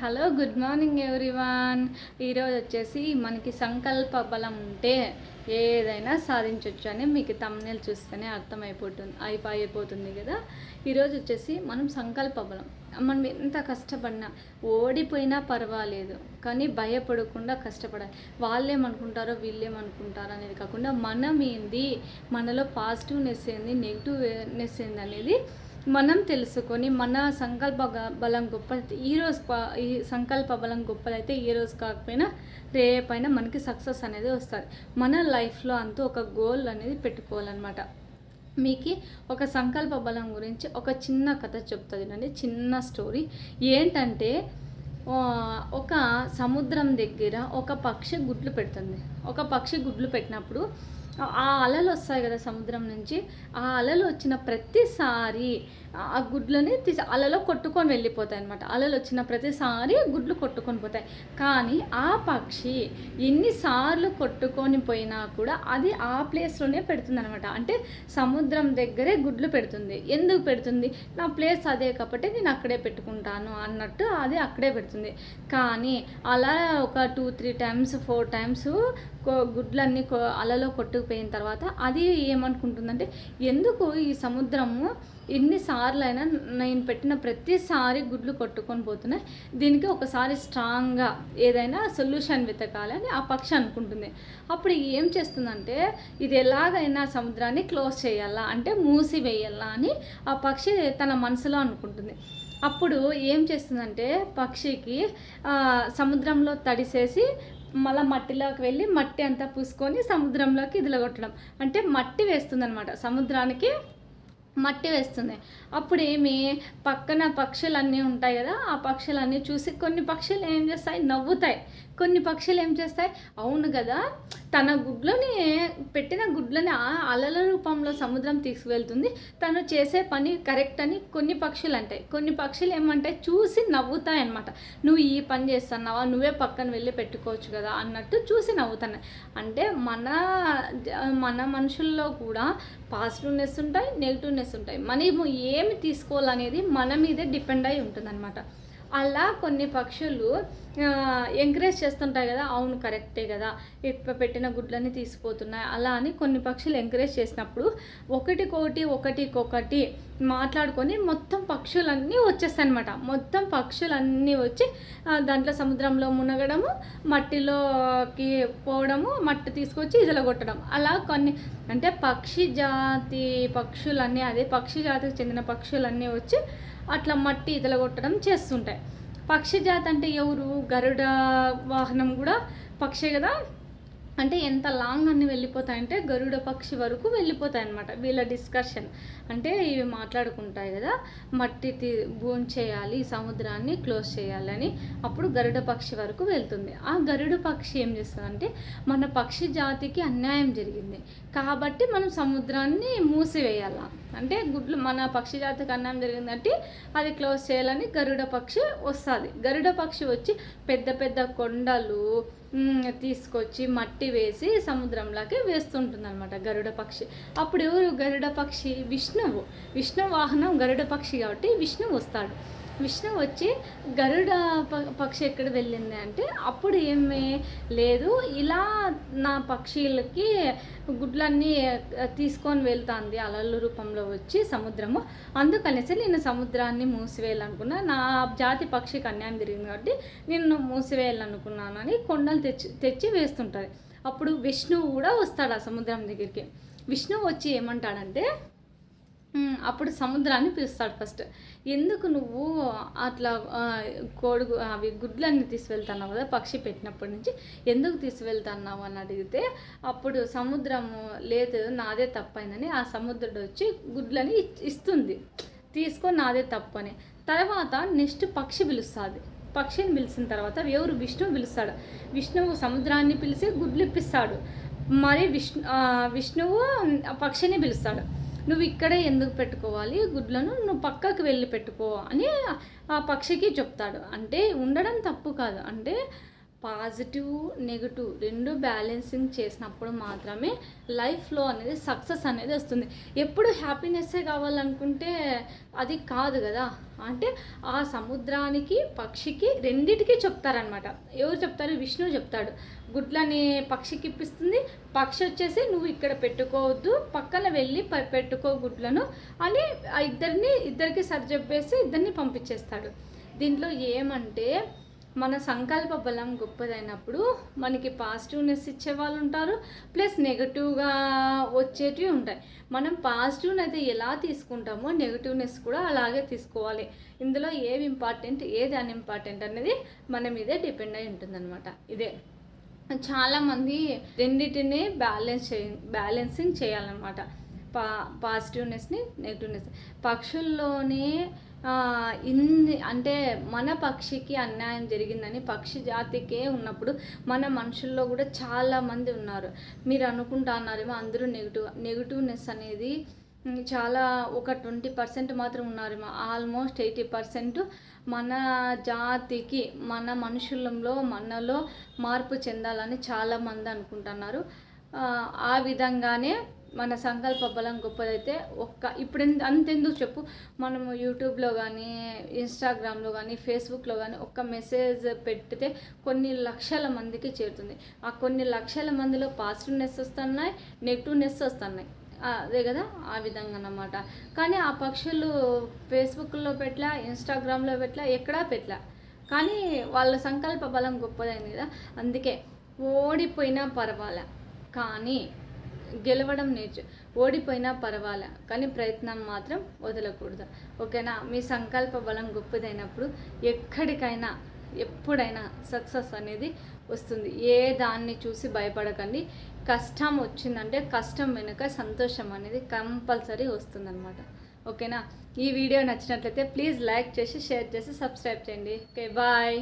Hello good morning everyone. ఈరోజు వచ్చేసి మనకి సంకల్ప బలం ఉంటే ఏదైనా సాధించవచ్చు అని మీకు తమ్నేలు చూస్తేనే అర్థమైపోతుంది అయిపోయిపోతుంది కదా? ఈరోజు వచ్చేసి మనం సంకల్ప బలం. మనం ఎంత కష్టపడినా ఓడిపోయినా పర్వాలేదు కానీ భయపడకుండా కష్టపడాలి. వాళ్ళేమనుకుంటారో వీళ్ళేమనుకుంటారో అనేది కాకుండా మనం ఏంది? మనలో పాజిటివ్నెస్ ఏంది? నెగిటివ్నెస్ ఏంది అనేది మనం తెలుసుకొని మన సంకల్ప బలం గొప్ప ఈరోజు ఈ సంకల్ప బలం గొప్పదైతే ఈ రోజు కాకపోయినా రేపైనా మనకి సక్సెస్ అనేది వస్తుంది. మన లైఫ్లో అంటూ ఒక గోల్ అనేది పెట్టుకోవాలన్నమాట. మీకు ఒక సంకల్ప బలం గురించి ఒక చిన్న కథ చెప్తుంది అండి చిన్న స్టోరీ. ఏంటంటే ఒక సముద్రం దగ్గర ఒక పక్షి గుడ్లు పెడుతుంది. ఒక పక్షి గుడ్లు పెట్టినప్పుడు ఆ- అలలు వస్తాయి కదా సముద్రం నుంచి ఆ అలలు వచ్చిన ప్రతిసారి ఆ గుడ్లని తీసి అలలో కొట్టుకొని వెళ్ళిపోతాయి అనమాట అలలు వచ్చిన ప్రతిసారి గుడ్లు కొట్టుకొని పోతాయి. కానీ ఆ పక్షి ఎన్నిసార్లు కొట్టుకొని పోయినా కూడా అది ఆ ప్లేస్లోనే పెడుతుంది అనమాట అంటే సముద్రం దగ్గరే గుడ్లు పెడుతుంది. ఎందుకు పెడుతుంది? నా ప్లేస్ అదే కాబట్టి నేను అక్కడే పెట్టుకుంటాను అన్నట్టు అది అక్కడే పెడుతుంది. కానీ అలా ఒక two three times four times గుడ్లన్నీ కొ- అలలో పోయిన తర్వాత అది ఏమనుకుంటుందంటే ఎందుకు ఈ సముద్రము ఎన్నిసార్లు అయినా నేను పెట్టిన ప్రతిసారి గుడ్లు కొట్టుకొని పోతున్నాయి దీనికి ఒకసారి స్ట్రాంగ్గా ఏదైనా సొల్యూషన్ వెతకాలని ఆ పక్షి అనుకుంటుంది. అప్పుడు ఏం చేస్తుందంటే ఇది ఎలాగైనా సముద్రాన్ని క్లోజ్ చేయాలా అంటే మూసివేయాలా అని ఆ పక్షి తన మనసులో అనుకుంటుంది. అప్పుడు ఏం చేస్తుందంటే పక్షికి సముద్రంలో తడిసేసి మళ్ళీ మట్టిలోకి వెళ్ళి మట్టి అంతా పూసుకొని సముద్రంలోకి ఇదిలగొట్టడం. అంటే మట్టి వేస్తుందన్నమాట. సముద్రానికి మట్టి వేస్తుంది. అప్పుడు ఏమి? పక్కన పక్షులన్నీ ఉంటాయి కదా ఆ పక్షులన్నీ చూసి కొన్ని పక్షులు ఏం చేస్తాయి? నవ్వుతాయి. కొన్ని పక్షులు ఏం చేస్తాయి? అవును కదా తన గుడ్లని పెట్టిన గుడ్లని ఆ అలల రూపంలో సముద్రం తీసుకువెళ్తుంది. తను చేసే పని కరెక్ట్ అని కొన్ని పక్షులు అంటాయి కొన్ని పక్షులు ఏమంటాయి చూసి నవ్వుతాయి అనమాట నువ్వు ఈ పని చేస్తున్నావా? నువ్వే పక్కన వెళ్ళి పెట్టుకోవచ్చు కదా అన్నట్టు చూసి నవ్వుతున్నాయి అంటే మన మన మనుషుల్లో కూడా పాజిటివ్నెస్ ఉంటాయి నెగిటివ్నెస్ ఉంటాయి. మనము ఏమి తీసుకోవాలనేది మన మీదే డిపెండ్ అయి ఉంటుంది అలా కొన్ని పక్షులు ఎంకరేజ్ చేస్తుంటాయి కదా అవును కరెక్టే కదా ఇప్పుడు పెట్టిన గుడ్లన్నీ తీసిపోతున్నాయి. అలా అని కొన్ని పక్షులు ఎంకరేజ్ చేసినప్పుడు ఒకటికొకటి ఒకటికొకటి మాట్లాడుకొని మొత్తం పక్షులన్నీ వచ్చేస్తాయి అనమాట మొత్తం పక్షులన్నీ వచ్చి దాంట్లో సముద్రంలో మునగడము మట్టిలోకి పోవడము మట్టి తీసుకొచ్చి ఇదిలో కొట్టడం. అలా కొన్ని అంటే పక్షి జాతి పక్షులన్నీ అదే పక్షి జాతికి చెందిన పక్షులన్నీ వచ్చి అట్లా మట్టి ఇతల కొట్టడం చేస్తుంటాయి. పక్షి జాతి అంటే ఎవరు? గరుడ వాహనం కూడా పక్షి కదా? అంటే ఎంత లాంగ్ అన్ని వెళ్ళిపోతాయంటే గరుడ పక్షి వరకు వెళ్ళిపోతాయి అనమాట వీళ్ళ డిస్కషన్. అంటే ఇవి మాట్లాడుకుంటాయి కదా మట్టి తీ చేయాలి సముద్రాన్ని క్లోజ్ చేయాలని అప్పుడు గరుడ పక్షి వరకు వెళ్తుంది. ఆ గరుడ పక్షి ఏం చేస్తుందంటే మన పక్షి జాతికి అన్యాయం జరిగింది. కాబట్టి మనం సముద్రాన్ని మూసివేయాల. అంటే గుడ్లు మన పక్షి జాతికి అన్యాయం జరిగిందంటే అది క్లోజ్ చేయాలని గరుడ పక్షి వస్తుంది. గరుడ పక్షి వచ్చి పెద్ద పెద్ద కొండలు తీసుకొచ్చి మట్టి వేసి సముద్రంలోకి వేస్తుంటుంది అనమాట గరుడ పక్షి. అప్పుడు ఎవరు? గరుడ పక్షి విష్ణువు. విష్ణు వాహనం గరుడ పక్షి కాబట్టి విష్ణువు వస్తాడు. విష్ణు వచ్చి గరుడ ప- పక్షి ఎక్కడ వెళ్ళింది అంటే అప్పుడు ఏమీ లేదు. ఇలా నా పక్షులకి గుడ్లన్నీ తీసుకొని వెళ్తాంది అలల రూపంలో వచ్చి సముద్రము. అందుకనేసి నేను సముద్రాన్ని మూసివేయాలనుకున్నా. నా జాతి పక్షికి అన్యాయం జరిగింది కాబట్టి నేను మూసివేయాలనుకున్నాను అని కొండలు తెచ్చి తెచ్చి వేస్తుంటుంది అప్పుడు విష్ణువు కూడా వస్తాడు ఆ సముద్రం దగ్గరికి. విష్ణువు వచ్చి ఏమంటాడంటే అప్పుడు సముద్రాన్ని పిలుస్తాడు ఫస్ట్. ఎందుకు నువ్వు అట్లా కోడుగు అవి గుడ్లన్నీ తీసుకెళ్తున్నావు కదా పక్షి పెట్టినప్పటి నుంచి ఎందుకు తీసుకెళ్తున్నావు అని అడిగితే అప్పుడు సముద్రము లేదు నాదే తప్పైందని ఆ సముద్రుడు వచ్చి గుడ్లని ఇస్తుంది. తీసుకో నాదే తప్పని తర్వాత నెక్స్ట్ పక్షి పిలుస్తుంది. పక్షిని పిలిచిన తర్వాత ఎవరు విష్ణువు పిలుస్తాడు. విష్ణువు సముద్రాన్ని పిలిచి గుడ్లు ఇప్పిస్తాడు. మరి విష్ణు విష్ణువు ఆ పక్షిని పిలుస్తాడు. నువ్వు ఇక్కడే ఎందుకు పెట్టుకోవాలి? గుడ్లను నువ్వు పక్కకు వెళ్ళి పెట్టుకో అని ఆ పక్షికి చెప్తాడు. అంటే ఉండడం తప్పు కాదు. అంటే పాజిటివ్ నెగిటివ్ రెండు బ్యాలెన్సింగ్ చేసినప్పుడు మాత్రమే లైఫ్లో అనేది సక్సెస్ అనేది వస్తుంది. ఎప్పుడు హ్యాపీనెస్సే కావాలనుకుంటే అది కాదు కదా. అంటే ఆ సముద్రానికి పక్షికి రెండిటికి చెప్తారనమాట ఎవరు చెప్తారు? విష్ణువు చెప్తాడు. గుడ్లని పక్షికి ఇప్పిస్తుంది. పక్షి వచ్చేసి నువ్వు ఇక్కడ పెట్టుకోవద్దు పక్కన వెళ్ళి పెట్టుకో గుడ్లను అని ఆ ఇద్దరిని ఇద్దరికి సరిచెప్పేసి ఇద్దరిని పంపించేస్తాడు. దీంట్లో ఏమంటే మన సంకల్ప బలం గొప్పదైనప్పుడు మనకి పాజిటివ్నెస్ ఇచ్చే వాళ్ళు ఉంటారు ప్లస్ నెగటివ్గా వచ్చేటివి ఉంటాయి. మనం పాజిటివ్ని అయితే ఎలా తీసుకుంటామో నెగటివ్నెస్ కూడా అలాగే తీసుకోవాలి. ఇందులో ఏవి ఇంపార్టెంట్ ఏది అన్ఇంపార్టెంట్ అనేది మన మీదే డిపెండ్ అయి ఉంటుందన్నమాట. ఇదే. చాలామంది రెండింటిని బ్యాలెన్స్ చే బ్యాలెన్సింగ్ చేయాలన్నమాట. పా పాజిటివ్నెస్ని నెగిటివ్నెస్ పక్షుల్లోనే ఇన్ని అంటే మన పక్షికి అన్యాయం జరిగిందని పక్షి జాతికే ఉన్నప్పుడు మన మనుషుల్లో కూడా చాలామంది ఉన్నారు. మీరు అనుకుంటా అన్నారేమో అందరూ నెగిటివ్ నెగిటివ్నెస్ అనేది చాలా ఒక ట్వంటీ పర్సెంట్ మాత్రం ఉన్నారేమో. ఆల్మోస్ట్ ఎయిటీ పర్సెంట్ మన జాతికి మన మనుషులంలో మనలో మార్పు చెందాలని చాలామంది అనుకుంటున్నారు. ఆ విధంగానే మన సంకల్ప బలం గొప్పదైతే ఒక్క ఇప్పుడు అంతెందుకు చెప్పు. మనము యూట్యూబ్లో కానీ ఇన్స్టాగ్రామ్లో కానీ ఫేస్బుక్లో కానీ ఒక్క మెసేజ్ పెడితే కొన్ని లక్షల మందికి చేరుతుంది. ఆ కొన్ని లక్షల మందిలో పాజిటివ్నెస్ వస్తున్నాయి నెగిటివ్నెస్ వస్తున్నాయి. అదే కదా ఆ విధంగా అన్నమాట. కానీ ఆ పక్షులు ఫేస్బుక్లో పెట్టలా ఇన్స్టాగ్రామ్లో పెట్టలా ఎక్కడా పెట్టలా. కానీ వాళ్ళ సంకల్ప బలం గొప్పదైంది కదా అందుకే ఓడిపోయినా పర్వాలే. కానీ గెలవడం నేర్చు ఓడిపోయినా పర్వాలే కానీ ప్రయత్నం మాత్రం వదలకూడదు. ఓకేనా? మీ సంకల్ప బలం గొప్పదైనప్పుడు ఎక్కడికైనా ఎప్పుడైనా సక్సెస్ అనేది వస్తుంది. ఏ దాన్ని చూసి భయపడకండి. కష్టం వచ్చిందంటే కష్టం వెనుక సంతోషం అనేది కంపల్సరీ వస్తుందన్నమాట. ఓకేనా? ఈ వీడియో నచ్చినట్లయితే ప్లీజ్ లైక్ చేసి షేర్ చేసి సబ్స్క్రైబ్ చేయండి. Okay bye.